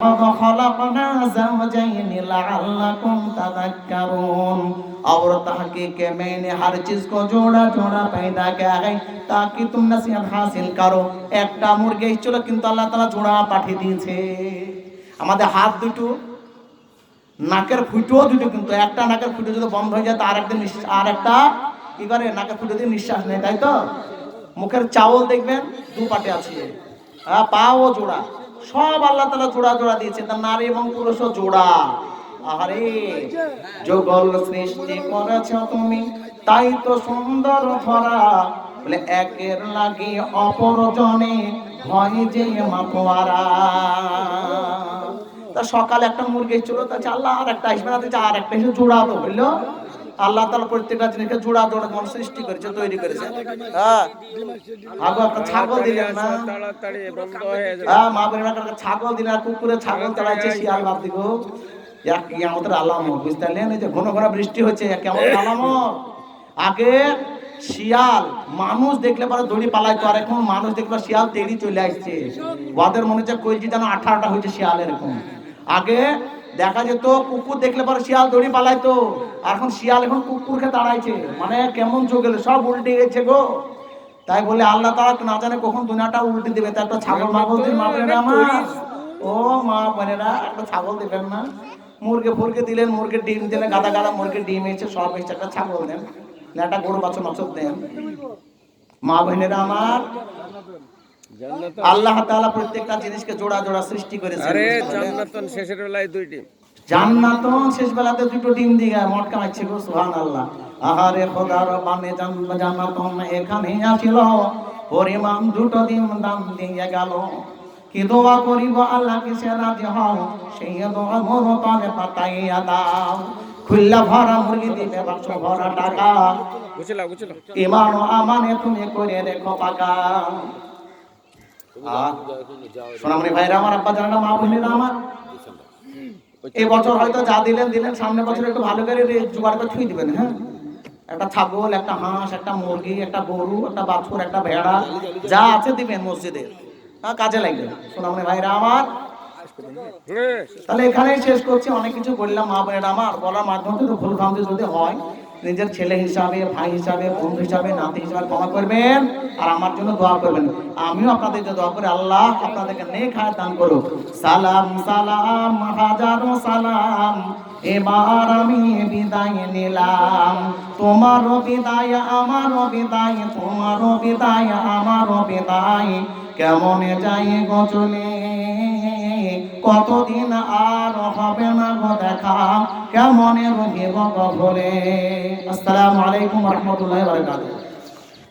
خلقنا زوجين لعلكم تذكرون और तहकीक मैंने हर चीज को जोड़ा जोड़ा पैदा किया है ताकि तुम नसीहत हासिल করো একটা মুরগি ছিল কিন্তু আল্লাহ তাআলা জোড়া পাঠিয়ে দিয়েছে আমাদের হাত দুটো নাকের ফুটোও দুটো কিন্তু একটা নাকের ফুটো যদি বন্ধ হয়ে যায় তো আরেকদিন আর একটা কি করে নাকের ফুটো দিয়ে নিঃশ্বাস নেই তাই তো মুখের চাউল দেখবেন দু পাটে আছে হ্যাঁ পাও জোড়া সব আল্লাহ তালা জোড়া জোড়া দিয়েছে তার নারী এবং পুরুষও জোড়া। আরে যোগল সৃষ্টি করেছ তুমি, তাই তো সুন্দর ধরা। বলে, একের লাগি অপরজনে হয় যে মাতোয়ারা। তা সকালে একটা মুরগি ছিল তা আল্লাহ আর একটা আসবে না আর একটা এসে জোড়ালো, বুঝলো? আল্লাহ তালা প্রত্যেকটা জিনিসকে জোড়া জোড়া যেমন সৃষ্টি করেছে তৈরি করেছে। হ্যাঁ। ছাগল দিলেন না। হয়ে মা বোনেরা ছাগল দিলেন আর কুকুরে ছাগল তাড়াইছে শিয়াল বাপ দিগো এক কিয়ামতের আলামত বুঝতে পারলেন? এই যে ঘন ঘন বৃষ্টি হচ্ছে এক কেমন আলামত। আগে শিয়াল মানুষ দেখলে পরে দড়ি পালাইতো আর এখন মানুষ দেখলে শিয়াল তেড়ি চলে আসছে। ওদের মনে হচ্ছে কইছি যেন আঠারোটা হয়েছে শিয়াল এরকম আগে দেখা যেত, কুকুর দেখলে পরে শিয়াল দড়ি পালাইতো। আর এখন শিয়াল এখন কুকুরকে তাড়াইছে। মানে কেমন চোখ সব উল্টে গেছে গো। তাই বলে আল্লাহ তারা না জানে কখন দুনিয়াটা উল্টে দিবে। তা একটা ছাগল মাগল মা বোনেরা আমার। ও মা বোনেরা, একটা ছাগল দিবেন না। মুরগে ফুরগে দিলেন মুরগির ডিম দিলেন, গাদা গাদা মুরগির ডিম এসে, সব এসে একটা ছাগল দেন। একটা গরু বাছর মাছর দেন। মা বোনেরা আমার আল্লাহ তাআলা প্রত্যেকটা জিনিসকে জোড়া জোড়া সৃষ্টি করেছেন আরে জান্নাতন শেষের বেলায় দুইটি জান্নাত শেষ বেলাতে দুটো ডিম দিয়ে মটকা মারছে গো সুবহানাল্লাহ। আহারে খোদার বানে জান্নাত এখানে আসিল। পরিমাণ দুটো ডিম দাম দিয়ে গেল। কি দোয়া করিব আল্লাহ কি সে রাজি হও? সেই দোয়া মোর তলে পাতাইয়া দাও। খুল্লা ভরা মুরগি দিবে বাক্স ভরা টাকা। বুঝলা বুঝলা ইমান ও আমানে তুমি করে রেখো পাকা। সোনামণি ভাইরা আমার আব্বা জানা মা বোনেরা আমার। এই বছর হয়তো যা দিলেন দিলেন সামনে বছর একটু ভালো করে জোগাড় করে ছুঁই দিবেন হ্যাঁ? একটা ছাগল একটা হাঁস একটা মুরগি একটা গরু একটা বাছুর একটা ভেড়া যা আছে দিবেন মসজিদে। হ্যাঁ কাজে লাগবে। সোনামণি ভাইরা আমার। তাহলে এখানেই শেষ করছি অনেক কিছু বললাম মা বোনেরা আমার। বলার মাধ্যমে তো ভুল ভ্রান্তি যদি হয় নিজের ছেলে হিসাবে, ভাই হিসাবে বন্ধু হিসাবে, নাতি হিসাবে ক্ষমা করবেন আর আমার জন্য দোয়া করবেন। আমিও আপনাদের জন্য দোয়া করে, আল্লাহ আপনাদেরকে নেক হায়াত দান করুক। সালাম সালাম, হাজারো সালাম, এবার আমি বিদায় নিলাম। তোমারও বিদায় আমারও বিদায় তোমারও বিদায় আমারও বিদায়, কেমন যাই গচলে কতদিন আর হবে না গো দেখা? কেমন রোগী গো ভোলে আসসালামু আলাইকুম রহমতুল্লাহ বারকাতুহু।